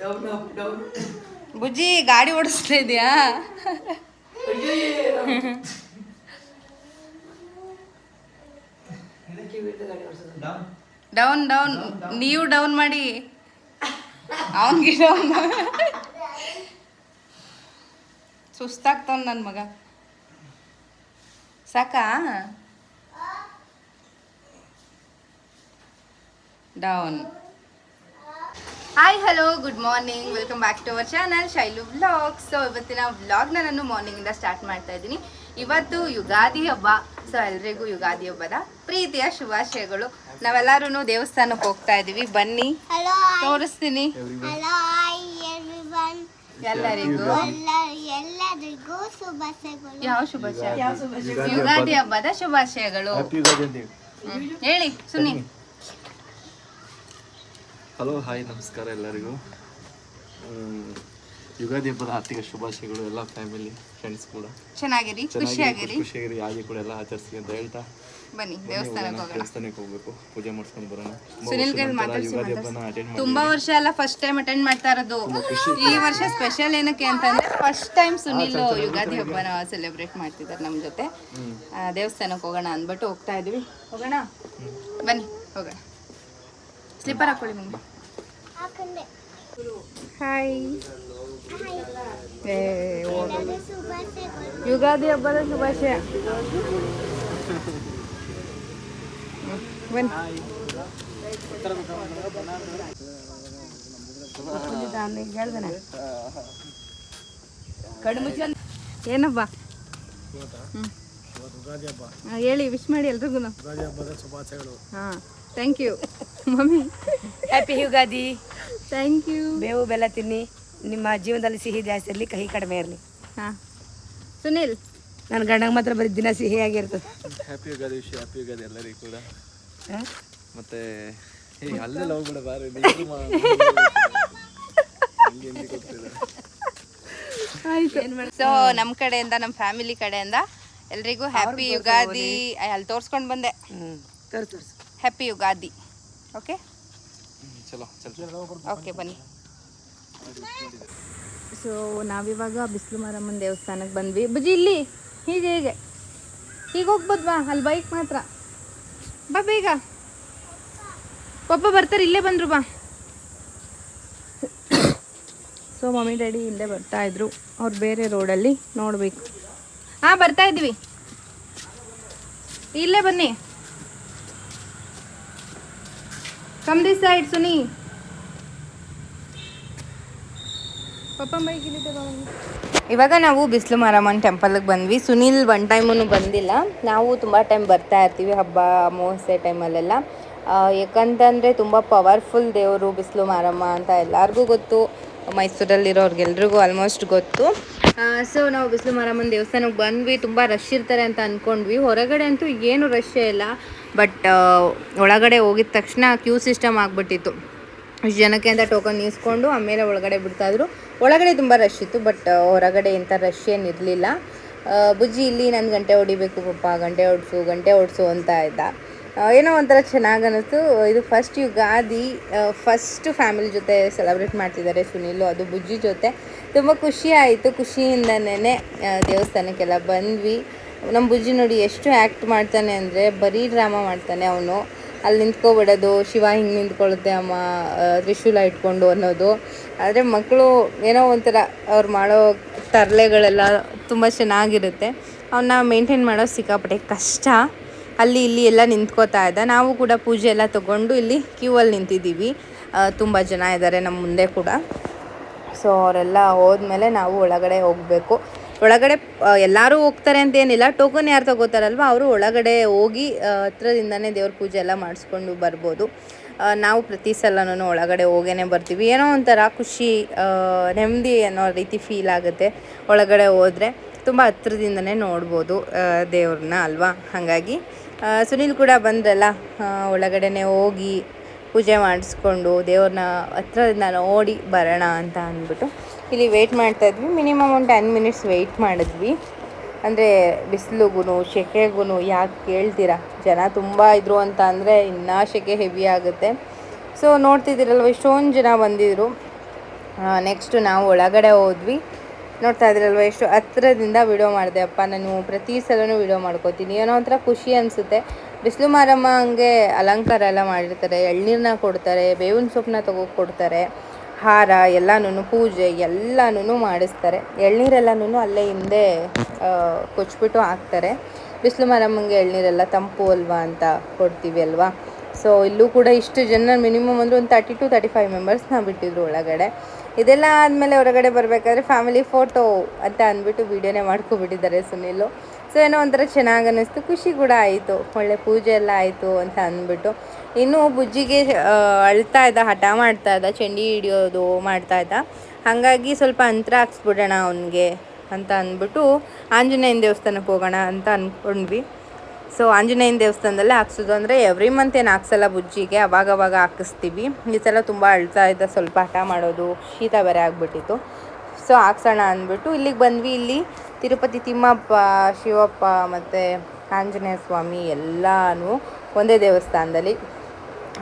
Down down ಬುಜ್ಜಿ ಗಾಡಿ ಓಡಿಸ್ತಾ ಇದೆಯಾ? ಡೌನ್. ಡೌನ್ ನೀವು ಡೌನ್ ಮಾಡಿ. ಅವನಿಗೆ ಡೌನ್ ಸುಸ್ತಾಗ್ತಾವ ನನ್ನ ಮಗ. ಸಾಕಾ? Down. Hi hello good morning welcome back to our channel Shailu vlog so ಇವತ್ತಿನ ವ್ಲಾಗ್ನ ನಾನು ಮಾರ್ನಿಂಗಿಂದ ಸ್ಟಾರ್ಟ್ ಮಾಡ್ತಾ ಇದ್ದೀನಿ. ಇವತ್ತು ಯುಗಾದಿ ಹಬ್ಬ. ಸೊ ಎಲ್ರಿಗೂ ಯುಗಾದಿ ಹಬ್ಬದ ಪ್ರೀತಿಯ ಶುಭಾಶಯಗಳು. ನಾವೆಲ್ಲರೂ ದೇವಸ್ಥಾನಕ್ಕೆ ಹೋಗ್ತಾ ಇದ್ದೀವಿ ಬನ್ನಿ. ತೋರಿಸ್ತೀನಿ. ಎಲ್ಲರಿಗೂ. ಎಲ್ಲ ಎಲ್ಲರಿಗೂ ಶುಭಾಶಯಗಳು. ಯಾವ ಶುಭಾಶಯ ಯುಗಾದಿ ಹಬ್ಬದ ಶುಭಾಶಯಗಳು. ಹೇಳಿ. ಸುನಿ. ಹಲೋ ಹಾಯ್ ನಮಸ್ಕಾರ ಎಲ್ಲರಿಗೂ. ಯುಗಾದಿ ಹಬ್ಬದ ಆರ್ಥಿಕ ಶುಭಾಶಯಗಳು ಎಲ್ಲ ಫ್ಯಾಮಿಲಿ ಫ್ರೆಂಡ್ಸ್ ಕೂಡ. ಚೆನ್ನಾಗಿರಿ ಖುಷಿಯಾಗಿರಿ. ಖುಷಿ- ಖುಷಿಯಾಗಿರಿ. ಹಾಗೆ ಕೂಡ ಎಲ್ಲ ಆಚರಿಸಿ ಅಂತ ಹೇಳ್ತಾ. ಬನ್ನಿ ದೇವಸ್ಥಾನಕ್ಕೆ ಹೋಗೋಣ, ದೇವಸ್ಥಾನಕ್ಕೆ ಹೋಗ್ಬೇಕು. ಪೂಜೆ ಮಾಡ್ಸ್ಕೊಂಡು ಬರೋಣ. ಸುನಿಲ್ ವರ್ಷದ ಮಾತಾಡ್ಸಿ ತುಂಬಾ ವರ್ಷ ಎಲ್ಲ ಫಸ್ಟ್ ಟೈಮ್ ಅಟೆಂಡ್ ಮಾಡ್ತಾ ಇರೋದು. ಈ ವರ್ಷ ಸ್ಪೆಷಲ್ ಏನಕ್ಕೆ ಅಂತಂದ್ರೆ ಫಸ್ಟ್ ಟೈಮ್ ಸುನಿಲ್ ಯುಗಾದಿ ಹಬ್ಬನ ಸೆಲೆಬ್ರೇಟ್ ಮಾಡ್ತಿದ್ದಾರೆ ನಮ್ಮ ಜೊತೆ. ದೇವಸ್ಥಾನಕ್ಕೆ ಹೋಗೋಣ ಅಂದ್ಬಿಟ್ಟು ಹೋಗ್ತಾ ಇದೀವಿ ಹೋಗೋಣ? ಬನ್ನಿ ಹೋಗೋಣ. ಸ್ಲಿಪ್ಪರ್ ಹಾಕೊಳ್ಳಿ ಮಮ್ಮಿ. ಹಾಯ್ ಶುಭಾಶಯಗಳು ಯುಗಾದಿ ಹಬ್ಬದ ಶುಭಾಶಯ. ಏನಪ್ಪ ಏನಬ್ಬ? ಹೇಳಿ ವಿಶ್ ಮಾಡಿ ಎಲ್ರಿಗೂ ಹಾಂ. Thank you mummy happy Ugadi thank you ಬೇವು ಬೆಲ್ಲ ತಿನ್ನಿ. ನಿಮ್ಮ ಜೀವನದಲ್ಲಿ ಸಿಹಿ ಜಾಸ್ತಿ ಇರಲಿ ಕಹಿ ಕಡಿಮೆ ಇರಲಿ. ಹಾಂ. ಸುನಿಲ್. ನನ್ನ ಗಂಡಂಗೆ ಮಾತ್ರ ಬರೀ ದಿನ ಸಿಹಿಯಾಗಿರ್ತದೆ ಹ್ಯಾಪಿ ಯುಗಾದಿ ವಿಷಯ ಹ್ಯಾಪಿ ಯುಗಾದಿ ಎಲ್ಲರಿಗೂ ಕೂಡ. ಮತ್ತೆ ಅಲ್ಲೆಲ್ಲ ಹೋಗ್ಬಿಡ ಬಾರಿ. ಸೊ ನಮ್ಮ ಕಡೆಯಿಂದ ನಮ್ಮ ಫ್ಯಾಮಿಲಿ ಕಡೆಯಿಂದ ಎಲ್ರಿಗೂ ಹ್ಯಾಪಿ ಯುಗಾದಿ ಅಲ್ಲಿ ತೋರ್ಸ್ಕೊಂಡು ಬಂದೆ. ಹ್ಞೂ ತೋರ್ಸು ತೋರ್ಸು. ಹ್ಯಾಪಿ ಯುಗಾದಿ ಓಕೆ ಓಕೆ ಬನ್ನಿ. ಸೊ ನಾವಿವಾಗ ಬಿಸಿಲು ಮಾರಮ್ಮನ ದೇವಸ್ಥಾನಕ್ಕೆ ಬಂದ್ವಿ. ಬುಜಿ ಇಲ್ಲಿ. ಹೀಗೆ ಹೀಗೆ. ಹೀಗೆ ಹೋಗ್ಬೋದು ಬಾ. ಅಲ್ಲಿ ಬೈಕ್ ಮಾತ್ರ. ಬಾ ಬೇಗ. ಪಪ್ಪ ಬರ್ತಾರೆ ಇಲ್ಲೇ ಬಂದರು ಬಾ. ಸೊ ಮಮ್ಮಿ ಡ್ಯಾಡಿ ಇಲ್ಲೇ ಬರ್ತಾ ಇದ್ರು. ಅವ್ರು ಬೇರೆ ರೋಡಲ್ಲಿ ನೋಡಬೇಕು. ಹಾಂ ಬರ್ತಾ ಇದ್ವಿ. ಇಲ್ಲೇ ಬನ್ನಿ. ಕಮ್ this side ಸುನಿ ಇವಾಗ ನಾವು ಬಿಸಿಲು ಮಾರಮ್ಮನ ಟೆಂಪಲ್ಗೆ ಬಂದ್ವಿ. ಸುನಿಲ್ ಒನ್ ಟೈಮೂ ಬಂದಿಲ್ಲ. ನಾವು ತುಂಬ ಟೈಮ್ ಬರ್ತಾ ಇರ್ತೀವಿ ಹಬ್ಬ, ಅಮಾವಾಸ್ಯೆ ಟೈಮಲ್ಲೆಲ್ಲ ಯಾಕಂತಂದರೆ ತುಂಬ ಪವರ್ಫುಲ್ ದೇವರು ಬಿಸಿಲು ಮಾರಮ್ಮ ಅಂತ ಎಲ್ಲರಿಗೂ ಗೊತ್ತು. ಮೈಸೂರಲ್ಲಿರೋರ್ಗೆಲ್ರಿಗೂ ಆಲ್ಮೋಸ್ಟ್ ಗೊತ್ತು. ಸೊ ನಾವು ಬಿಸಿಲು ಮಾರಮ್ಮನ ದೇವಸ್ಥಾನಕ್ಕೆ ಬಂದ್ವಿ. ತುಂಬ ರಶ್ ಇರ್ತಾರೆ ಅಂತ ಅಂದ್ಕೊಂಡ್ವಿ ಹೊರಗಡೆ ಅಂತೂ ಏನು ರಶ್ಶೇ ಇಲ್ಲ. ಬಟ್ ಒಳಗಡೆ ಹೋಗಿದ ತಕ್ಷಣ ಕ್ಯೂ ಸಿಸ್ಟಮ್ ಆಗಿಬಿಟ್ಟಿತ್ತು. ಇಷ್ಟು ಜನಕ್ಕೆ ಅಂತ ಟೋಕನ್ ಇಸ್ಕೊಂಡು ಆಮೇಲೆ ಒಳಗಡೆ ಬಿಡ್ತಾಯಿದ್ರು ಒಳಗಡೆ ತುಂಬ ರಶ್ ಇತ್ತು. ಬಟ್ ಹೊರಗಡೆ ಇಂಥ ರಶ್ ಏನು ಬುಜ್ಜಿ ಇಲ್ಲಿ ನಾನು ಗಂಟೆ ಹೊಡಿಬೇಕು ಪಪ್ಪ, ಗಂಟೆ ಹೊಡ್ಸು ಗಂಟೆ ಹೊಡ್ಸು ಅಂತ ಇದ್ದ. ಏನೋ ಒಂಥರ ಚೆನ್ನಾಗಿ ಅನ್ನಿಸ್ತು ಇದು ಫಸ್ಟ್ ಯುಗಾದಿ ಫಸ್ಟ್ ಫ್ಯಾಮಿಲಿ ಜೊತೆ ಸೆಲೆಬ್ರೇಟ್ ಮಾಡ್ತಿದ್ದಾರೆ ಸುನೀಲು, ಅದು ಬುಜ್ಜಿ ಜೊತೆ. ತುಂಬ ಖುಷಿ ಆಯಿತು ಖುಷಿಯಿಂದನೇ ದೇವಸ್ಥಾನಕ್ಕೆಲ್ಲ ಬಂದ್ವಿ. ನಮ್ಮ ಬುಜ್ಜಿ ನೋಡಿ ಎಷ್ಟು ಆ್ಯಕ್ಟ್ ಮಾಡ್ತಾನೆ ಅಂದರೆ ಬರೀ ಡ್ರಾಮಾ ಮಾಡ್ತಾನೆ ಅವನು. ಅಲ್ಲಿ ನಿಂತ್ಕೊಬಿಡೋದು, ಶಿವ ಹಿಂಗೆ ನಿಂತ್ಕೊಳ್ಳುತ್ತೆ, ಅಮ್ಮ ತ್ರಿಶೂಲ ಇಟ್ಕೊಂಡು ಅನ್ನೋದು. ಆದರೆ ಮಕ್ಕಳು ಏನೋ ಒಂಥರ ಅವ್ರು ಮಾಡೋ ತರಲೆಗಳೆಲ್ಲ ತುಂಬ ಚೆನ್ನಾಗಿರುತ್ತೆ. ಅವನ್ನ ಮೇಂಟೈನ್ ಮಾಡೋದು ಸಿಕ್ಕಾಪಟ್ಟೆ ಕಷ್ಟ. ಅಲ್ಲಿ ಇಲ್ಲಿ ಎಲ್ಲ ನಿಂತ್ಕೋತಾ ಇದ್ದ. ನಾವು ಕೂಡ ಪೂಜೆ ಎಲ್ಲ ತಗೊಂಡು ಇಲ್ಲಿ ಕ್ಯೂ ಅಲ್ಲಿ ನಿಂತಿದ್ದೀವಿ. ತುಂಬ ಜನ ಇದ್ದಾರೆ ನಮ್ಮ ಮುಂದೆ ಕೂಡ. ಸೊ ಅವರೆಲ್ಲ ಹೋದ್ಮೇಲೆ ನಾವು ಒಳಗಡೆ ಹೋಗಬೇಕು. ಒಳಗಡೆ ಎಲ್ಲರೂ ಹೋಗ್ತಾರೆ ಅಂತ ಏನಿಲ್ಲ ಟೋಕನ್ ಯಾರು ತಗೋತಾರಲ್ವ, ಅವರು ಒಳಗಡೆ ಹೋಗಿ ಹತ್ರದಿಂದನೇ ದೇವ್ರ ಪೂಜೆ ಎಲ್ಲ ಮಾಡಿಸ್ಕೊಂಡು ಬರ್ಬೋದು. ನಾವು ಪ್ರತಿ ಸಲನೂ ಒಳಗಡೆ ಹೋಗೇನೆ ಬರ್ತೀವಿ. ಏನೋ ಒಂಥರ ಖುಷಿ ನೆಮ್ಮದಿ ಅನ್ನೋ ರೀತಿ ಫೀಲ್ ಆಗುತ್ತೆ ಒಳಗಡೆ ಹೋದರೆ. ತುಂಬ ಹತ್ರದಿಂದನೇ ನೋಡ್ಬೋದು ದೇವ್ರನ್ನ ಅಲ್ವಾ? ಹಾಗಾಗಿ ಸುನೀಲ್ ಕೂಡ ಬಂದ್ರಲ್ಲ ಒಳಗಡೆನೆ ಹೋಗಿ ಪೂಜೆ ಮಾಡಿಸ್ಕೊಂಡು ದೇವ್ರನ್ನ ಹತ್ರದಿಂದ ನೋಡಿ ಬರೋಣ ಅಂತ ಅಂದ್ಬಿಟ್ಟು ಇಲ್ಲಿ ವೆಯ್ಟ್ ಮಾಡ್ತಾ ಇದ್ವಿ. ಮಿನಿಮಮ್ ಒಂದು ಟೆನ್ ಮಿನಿಟ್ಸ್ ವೆಯ್ಟ್ ಮಾಡಿದ್ವಿ. ಅಂದರೆ ಬಿಸಿಲುಗೂ ಸೆಕೆಗೂ ಯಾಕೆ ಕೇಳ್ತೀರಾ? ಜನ ತುಂಬ ಇದ್ರು ಅಂತ ಅಂದರೆ ಇನ್ನೂ ಸೆಕೆ ಹೆವಿ ಆಗುತ್ತೆ. ಸೊ ನೋಡ್ತಿದ್ದೀರಲ್ವ ಎಷ್ಟೊಂದು ಜನ ಬಂದಿದ್ರು. ನೆಕ್ಸ್ಟು ನಾವು ಒಳಗಡೆ ಹೋದ್ವಿ. ನೋಡ್ತಾ ಇದ್ರಲ್ವ, ಎಷ್ಟು ಹತ್ರದಿಂದ ವಿಡಿಯೋ ಮಾಡಿದೆ. ಅಪ್ಪ, ನಾನು ಪ್ರತಿ ಸಲನೂ ವಿಡಿಯೋ ಮಾಡ್ಕೋತೀನಿ. ಏನೋ ಒಂಥರ ಖುಷಿ ಅನಿಸುತ್ತೆ. ಬಿಸಿಲು ಮಾರಮ್ಮ ಹಂಗೆ ಅಲಂಕಾರ ಎಲ್ಲ ಮಾಡಿರ್ತಾರೆ. ಎಳ್ನೀರನ್ನ ಕೊಡ್ತಾರೆ, ಬೇವಿನ ಸೊಪ್ಪನ್ನ ತಗೋ ಕೊಡ್ತಾರೆ. ಹಾರ ಎಲ್ಲನೂ ಪೂಜೆ ಎಲ್ಲನೂ ಮಾಡಿಸ್ತಾರೆ. ಎಳ್ನೀರೆಲ್ಲನೂ ಅಲ್ಲೇ ಹಿಂದೆ ಕೊಚ್ಬಿಟ್ಟು ಹಾಕ್ತಾರೆ. ಬಿಸಿಲು ಮಾರಮ್ಮಂಗೆ ಎಳ್ನೀರೆಲ್ಲ ತಂಪು ಅಲ್ವಾ ಅಂತ ಕೊಡ್ತೀವಿ ಅಲ್ವಾ? ಸೊ ಇಲ್ಲೂ ಕೂಡ ಇಷ್ಟು ಜನ ಮಿನಿಮಮ್ ಅಂದರೆ ಒಂದು ತರ್ಟಿ ಟು ತರ್ಟಿ ಫೈವ್ ಮೆಂಬರ್ಸ್ನ ಬಿಟ್ಟಿದ್ರು ಒಳಗಡೆ. ಇದೆಲ್ಲ ಆದಮೇಲೆ ಹೊರಗಡೆ ಬರಬೇಕಾದ್ರೆ ಫ್ಯಾಮಿಲಿ ಫೋಟೋ ಅಂತ ಅಂದ್ಬಿಟ್ಟು ವೀಡಿಯೋನೇ ಮಾಡ್ಕೊಬಿಟ್ಟಿದ್ದಾರೆ ಸುನಿಲು. ಸೊ ಏನೋ ಒಂಥರ ಚೆನ್ನಾಗಿ ಅನ್ನಿಸ್ತು. ಖುಷಿ ಕೂಡ ಆಯಿತು. ಒಳ್ಳೆ ಪೂಜೆ ಎಲ್ಲ ಆಯಿತು ಅಂತ ಅಂದ್ಬಿಟ್ಟು. ಇನ್ನೂ ಬುಜ್ಜಿಗೆ ಅಳ್ತಾ ಇದ್ದ, ಹಠ ಮಾಡ್ತಾ ಇದ್ದ, ಚಂಡಿ ಹಿಡಿಯೋದು ಮಾಡ್ತಾ ಇದ್ದ. ಹಾಗಾಗಿ ಸ್ವಲ್ಪ ಅಂತರ ಹಾಕ್ಸ್ಬಿಡೋಣ ಅವನಿಗೆ ಅಂತ ಅಂದ್ಬಿಟ್ಟು ಆಂಜನೇಯನ ದೇವಸ್ಥಾನಕ್ಕೆ ಹೋಗೋಣ ಅಂತ ಅಂದ್ಕೊಂಡ್ವಿ ಸೊ ಆಂಜನೇಯನ ದೇವಸ್ಥಾನದಲ್ಲೇ ಹಾಕ್ಸೋದು ಅಂದರೆ ಎವ್ರಿ ಮಂತ್ ಏನು ಹಾಕ್ಸಲ್ಲ ಬುಜ್ಜಿಗೆ ಅವಾಗ ಅವಾಗ ಹಾಕಿಸ್ತೀವಿ. ಈ ಸಲ ತುಂಬ ಅಳ್ತಾ ಇದ್ದ ಸ್ವಲ್ಪ ಹಠ ಮಾಡೋದು, ಶೀತ ಬೇರೆ ಆಗಿಬಿಟ್ಟಿತ್ತು. ಸೊ ಹಾಕ್ಸೋಣ ಅಂದ್ಬಿಟ್ಟು ಇಲ್ಲಿಗೆ ಬಂದ್ವಿ. ಇಲ್ಲಿ ತಿರುಪತಿ ತಿಮ್ಮಪ್ಪ, ಶಿವಪ್ಪ ಮತ್ತು ಆಂಜನೇಯ ಸ್ವಾಮಿ ಎಲ್ಲನೂ ಒಂದೇ ದೇವಸ್ಥಾನದಲ್ಲಿ.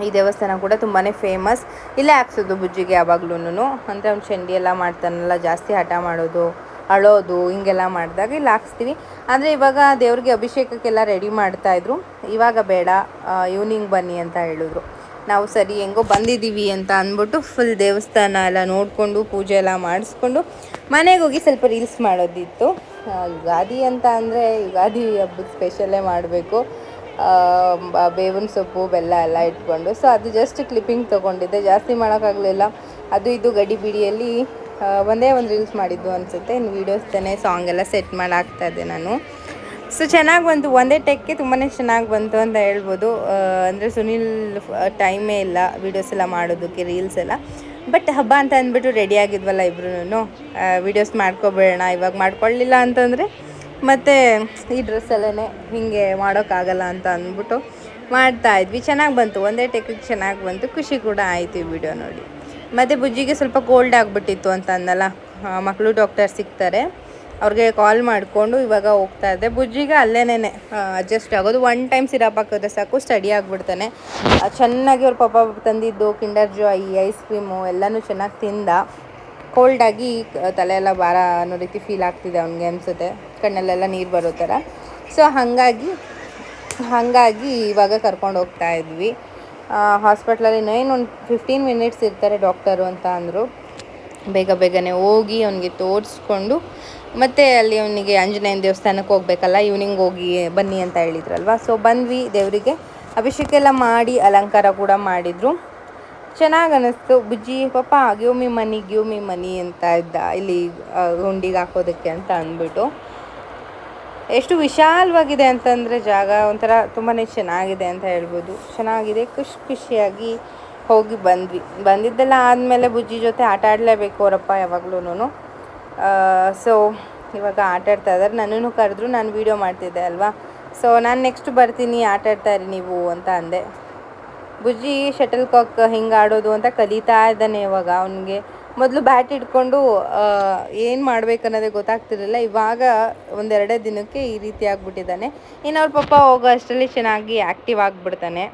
ಈ ದೇವಸ್ಥಾನ ಕೂಡ ತುಂಬಾ ಫೇಮಸ್ ಇಲ್ಲೇ ಹಾಕ್ಸೋದು ಬುಜ್ಜಿಗೆ ಯಾವಾಗ್ಲೂ ಅಂದರೆ ಅವ್ನು ಚಂಡಿ ಎಲ್ಲ ಮಾಡ್ತಾನಲ್ಲ, ಜಾಸ್ತಿ ಹಠ ಮಾಡೋದು. ಅಳೋದು ಹಿಂಗೆಲ್ಲ ಮಾಡಿದಾಗ ಇಲ್ಲಿ ಹಾಕ್ಸ್ತೀವಿ. ಅಂದರೆ ಇವಾಗ ದೇವ್ರಿಗೆ ಅಭಿಷೇಕಕ್ಕೆಲ್ಲ ರೆಡಿ ಮಾಡ್ತಾಯಿದ್ರು ಇವಾಗ ಬೇಡ ಈವ್ನಿಂಗ್ ಬನ್ನಿ ಅಂತ ಹೇಳಿದ್ರು. ನಾವು ಸರಿ ಹೆಂಗೋ ಬಂದಿದ್ದೀವಿ ಅಂತ ಅಂದ್ಬಿಟ್ಟು ಫುಲ್ ದೇವಸ್ಥಾನ ಎಲ್ಲ ನೋಡಿಕೊಂಡು ಪೂಜೆ ಎಲ್ಲ ಮಾಡಿಸ್ಕೊಂಡು ಮನೆಗೆ ಹೋಗಿ ಸ್ವಲ್ಪ ರೀಲ್ಸ್ ಮಾಡೋದಿತ್ತು. ಯುಗಾದಿ ಅಂತ ಅಂದರೆ ಯುಗಾದಿ ಹಬ್ಬದ ಸ್ಪೆಷಲ್ಲೇ ಮಾಡಬೇಕು. ಬೇವಿನ ಸೊಪ್ಪು ಬೆಲ್ಲ ಎಲ್ಲ ಇಟ್ಕೊಂಡು. ಸೊ ಅದು ಜಸ್ಟ್ ಕ್ಲಿಪ್ಪಿಂಗ್ ತೊಗೊಂಡಿದ್ದೆ. ಜಾಸ್ತಿ ಮಾಡೋಕ್ಕಾಗಲಿಲ್ಲ. ಅದು ಇದು ಗಡಿ ಬಿಡಿಯಲ್ಲಿ ಆ, ಒಂದೇ ಒಂದು ರೀಲ್ಸ್ ಮಾಡಿದ್ದು ಅನಿಸುತ್ತೆ. ಇನ್ನು ವೀಡಿಯೋಸ್ ತಾನೇ ಸಾಂಗ್ ಎಲ್ಲ ಸೆಟ್ ಮಾಡಿ ಹಾಕ್ತಾ ಇದ್ದೆ ನಾನು. ಸೊ ಚೆನ್ನಾಗಿ ಬಂತು. ಒಂದೇ ಟೆಕ್ಕೆ ತುಂಬಾ ಚೆನ್ನಾಗಿ ಬಂತು ಅಂತ ಹೇಳ್ಬೋದು. ಅಂದರೆ ಸುನಿಲ್ ಟೈಮೇ ಇಲ್ಲ ವೀಡಿಯೋಸ್ ಎಲ್ಲ ಮಾಡೋದಕ್ಕೆ ರೀಲ್ಸ್ ಎಲ್ಲ. ಬಟ್ ಹಬ್ಬ ಅಂತ ಅಂದ್ಬಿಟ್ಟು ರೆಡಿ ಆಗಿದ್ವಲ್ಲ ಇಬ್ರು ವೀಡಿಯೋಸ್ ಮಾಡ್ಕೊಬೇಡೋಣ, ಇವಾಗ ಮಾಡ್ಕೊಳ್ಳಿಲ್ಲ ಅಂತಂದರೆ, ಮತ್ತು ಈ ಡ್ರೆಸ್ಸಲ್ಲೇ ಹೀಗೆ ಮಾಡೋಕ್ಕಾಗಲ್ಲ ಅಂತ ಅಂದ್ಬಿಟ್ಟು ಮಾಡ್ತಾ ಇದ್ವಿ. ಚೆನ್ನಾಗಿ ಬಂತು. ಒಂದೇ ಟೆಕ್ಕಿಗೆ ಚೆನ್ನಾಗಿ ಬಂತು. ಖುಷಿ ಕೂಡ ಆಯಿತು ಈ ವಿಡಿಯೋ ನೋಡಿ. ಮತ್ತು ಬುಜ್ಜಿಗೆ ಸ್ವಲ್ಪ ಕೋಲ್ಡ್ ಆಗಿಬಿಟ್ಟಿತ್ತು ಅಂತ ಅಂದಲ್ಲ. ಮಕ್ಕಳು ಡಾಕ್ಟರ್ ಸಿಗ್ತಾರೆ. ಅವ್ರಿಗೆ ಕಾಲ್ ಮಾಡಿಕೊಂಡು ಇವಾಗ ಹೋಗ್ತಾ ಇದ್ದೆ. ಬುಜ್ಜಿಗೆ ಅಲ್ಲೇನೇ ಅಡ್ಜಸ್ಟ್ ಆಗೋದು. ಒನ್ ಟೈಮ್ ಸಿರಪ್ ಹಾಕಿದ್ರೆ ಸಾಕು ಸ್ಟಡಿ ಆಗಿಬಿಡ್ತಾನೆ. ಚೆನ್ನಾಗಿ ಅವ್ರ ಪಾಪ ತಂದಿದ್ದು ಕಿಂಡರ್ ಜಾಯ್ ಐಸ್ ಕ್ರೀಮು ಎಲ್ಲನೂ ಚೆನ್ನಾಗಿ ತಿಂದ. ಕೋಲ್ಡಾಗಿ ತಲೆ ಎಲ್ಲ ಭಾರ ಅನ್ನೋ ರೀತಿ ಫೀಲ್ ಆಗ್ತಿದೆ ಅವ್ನಿಗೆ ಅನಿಸುತ್ತೆ. ಕಣ್ಣಲ್ಲೆಲ್ಲ ನೀರು ಬರೋ ಥರ. ಸೊ ಹಾಗಾಗಿ ಹಾಗಾಗಿ ಇವಾಗ ಕರ್ಕೊಂಡು ಹೋಗ್ತಾ ಇದ್ವಿ. ಹಾಸ್ಪಿಟ್ಲಲ್ಲಿ ಇನ್ನೇನು ಒಂದು ಫಿಫ್ಟೀನ್ ಮಿನಿಟ್ಸ್ ಇರ್ತಾರೆ ಡಾಕ್ಟರು ಅಂತ ಅಂದರು. ಬೇಗ ಬೇಗನೆ ಹೋಗಿ ಅವನಿಗೆ ತೋರಿಸ್ಕೊಂಡು ಮತ್ತು ಅಲ್ಲಿ ಅವನಿಗೆ ಆಂಜನೇಯನ ದೇವಸ್ಥಾನಕ್ಕೆ ಹೋಗ್ಬೇಕಲ್ಲ ಈವ್ನಿಂಗ್ ಹೋಗಿ ಬನ್ನಿ ಅಂತ ಹೇಳಿದ್ರಲ್ವ? ಸೊ ಬಂದ್ವಿ ದೇವರಿಗೆ. ಅಭಿಷೇಕ ಎಲ್ಲ ಮಾಡಿ, ಅಲಂಕಾರ ಕೂಡ ಮಾಡಿದರು. ಚೆನ್ನಾಗಿ ಅನ್ನಿಸ್ತು ಬುಜ್ಜಿ, ಪಾಪ ಗಿವ್ ಮಿ ಮನಿ ಗಿವ್ ಮಿ ಮನಿ ಅಂತ ಇದ್ದ, ಇಲ್ಲಿ ಗುಂಡಿಗೆ ಹಾಕೋದಕ್ಕೆ ಅಂತ ಅಂದ್ಬಿಟ್ಟು. ಎಷ್ಟು ವಿಶಾಲವಾಗಿದೆ ಅಂತಂದರೆ ಜಾಗ ಒಂಥರ ತುಂಬಾ ಚೆನ್ನಾಗಿದೆ ಅಂತ ಹೇಳ್ಬೋದು. ಚೆನ್ನಾಗಿದೆ, ಖುಷಿ ಖುಷಿಯಾಗಿ ಹೋಗಿ ಬಂದ್ವಿ. ಬಂದಿದ್ದೆಲ್ಲ ಆದಮೇಲೆ ಬುಜ್ಜಿ ಜೊತೆ ಆಟ ಆಡಲೇಬೇಕು ಅವರಪ್ಪ ಯಾವಾಗ್ಲೂ ಸೊ ಇವಾಗ ಆಟ ಆಡ್ತಾ ಇದ್ದಾರೆ ನನ್ನನ್ನು ಕರೆದ್ರು ನಾನು ವೀಡಿಯೋ ಮಾಡ್ತಿದ್ದೆ ಅಲ್ವಾ? ಸೊ ನಾನು ನೆಕ್ಸ್ಟ್ ಬರ್ತೀನಿ, ಆಟ ಆಡ್ತಾಯಿರಿ ನೀವು ಅಂತ ಅಂದೆ. ಬುಜ್ಜಿ ಶಟಲ್ ಕಾಕ್ ಹಿಂಗೆ ಆಡೋದು ಅಂತ ಕಲಿತಾ ಇದ್ದಾನೆ ಇವಾಗ. ಅವನಿಗೆ ಮೊದಲು ಬ್ಯಾಟ್ ಇಟ್ಕೊಂಡು ಏನು ಮಾಡ್ಬೇಕನ್ನೋದೇ ಗೊತ್ತಾಗ್ತಿರಲಿಲ್ಲ. ಇವಾಗ ಒಂದೆರಡೇ ದಿನಕ್ಕೆ ಈ ರೀತಿ ಆಗಿಬಿಟ್ಟಿದ್ದಾನೆ. ಇನ್ನು ಅವ್ರ ಪಪ್ಪ ಹೋಗೋ ಅಷ್ಟರಲ್ಲಿ ಚೆನ್ನಾಗಿ ಆ್ಯಕ್ಟಿವ್ ಆಗಿಬಿಡ್ತಾನೆ.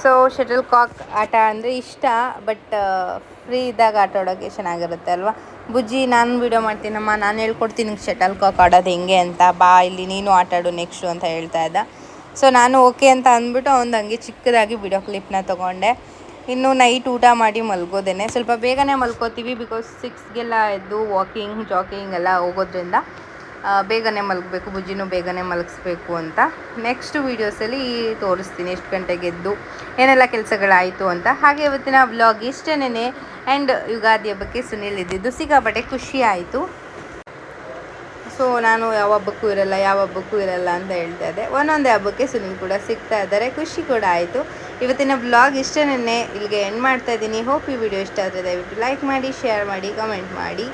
ಸೊ ಶಟಲ್ ಕಾಕ್ ಆಟ ಅಂದರೆ ಇಷ್ಟ ಬಟ್ ಫ್ರೀ ಇದ್ದಾಗ ಆಟ ಆಡೋಕ್ಕೆ ಚೆನ್ನಾಗಿರುತ್ತೆ ಅಲ್ವಾ? ಬುಜ್ಜಿ, ನಾನು ವೀಡಿಯೋ ಮಾಡ್ತೀನಮ್ಮ. ನಾನು ಹೇಳ್ಕೊಡ್ತೀನಿ ಶಟಲ್ ಕಾಕ್ ಆಡೋದು ಹೆಂಗೆ ಅಂತ. ಬಾ, ಇಲ್ಲಿ ನೀನು ಆಟಾಡು ನೆಕ್ಸ್ಟು ಅಂತ ಹೇಳ್ತಾ ಇದ್ದ. ಸೊ ನಾನು ಓಕೆ ಅಂತ ಅಂದ್ಬಿಟ್ಟು ಅವ್ನು ಹಂಗೆ ಚಿಕ್ಕದಾಗಿ ವಿಡಿಯೋ ಕ್ಲಿಪ್ನ ತೊಗೊಂಡೆ. ಇನ್ನು ನೈಟ್ ಊಟ ಮಾಡಿ ಮಲ್ಗೋದೇನೆ. ಸ್ವಲ್ಪ ಬೇಗನೆ ಮಲ್ಕೋತೀವಿ ಬಿಕಾಸ್ ಸಿಕ್ಸ್ಗೆಲ್ಲ ಎದ್ದು ವಾಕಿಂಗ್ ಜಾಕಿಂಗ್ ಎಲ್ಲ ಹೋಗೋದ್ರಿಂದ ಬೇಗನೆ ಮಲಗಬೇಕು, ಬುಜ್ಜಿನೂ ಬೇಗನೆ ಮಲಗಿಸ್ಬೇಕು ಅಂತ. ನೆಕ್ಸ್ಟ್ ವೀಡಿಯೋಸಲ್ಲಿ ತೋರಿಸ್ತೀನಿ ಎಷ್ಟು ಗಂಟೆಗೆ ಎದ್ದು, ಏನೆಲ್ಲ ಕೆಲಸಗಳಾಯಿತು ಅಂತ. ಹಾಗೆ ಇವತ್ತಿನ ವ್ಲಾಗ್ ಇಷ್ಟೇನೆ ಆ್ಯಂಡ್ ಯುಗಾದಿ ಹಬ್ಬಕ್ಕೆ ಸುನೀಲ್ ಇದ್ದಿದ್ದು ಸಿಗಾಪಟ್ಟೆ ಖುಷಿ ಆಯಿತು. ಸೊ ನಾನು ಯಾವ ಹಬ್ಬಕ್ಕೂ ಇರಲ್ಲ, ಯಾವ ಹಬ್ಬಕ್ಕೂ ಇರಲ್ಲ ಅಂತ ಹೇಳ್ತಾ ಇದ್ದೆ. ಒಂದೊಂದೇ ಹಬ್ಬಕ್ಕೆ ಸುನೀಲ್ ಕೂಡ ಸಿಗ್ತಾ ಇದ್ದಾರೆ, ಖುಷಿ ಕೂಡ ಆಯಿತು. ಇವತ್ತಿನ ಬ್ಲಾಗ್ ಇಷ್ಟೇನೆ ಇಲ್ಲಿಗೆ ಎಂಡ್ ಮಾಡ್ತಾ ಇದ್ದೀನಿ. ಹೋಪ್ ಈ ವಿಡಿಯೋ ಇಷ್ಟ ಆದರೆ ದಯವಿಟ್ಟು ಲೈಕ್ ಮಾಡಿ ಶೇರ್ ಮಾಡಿ ಕಮೆಂಟ್ ಮಾಡಿ.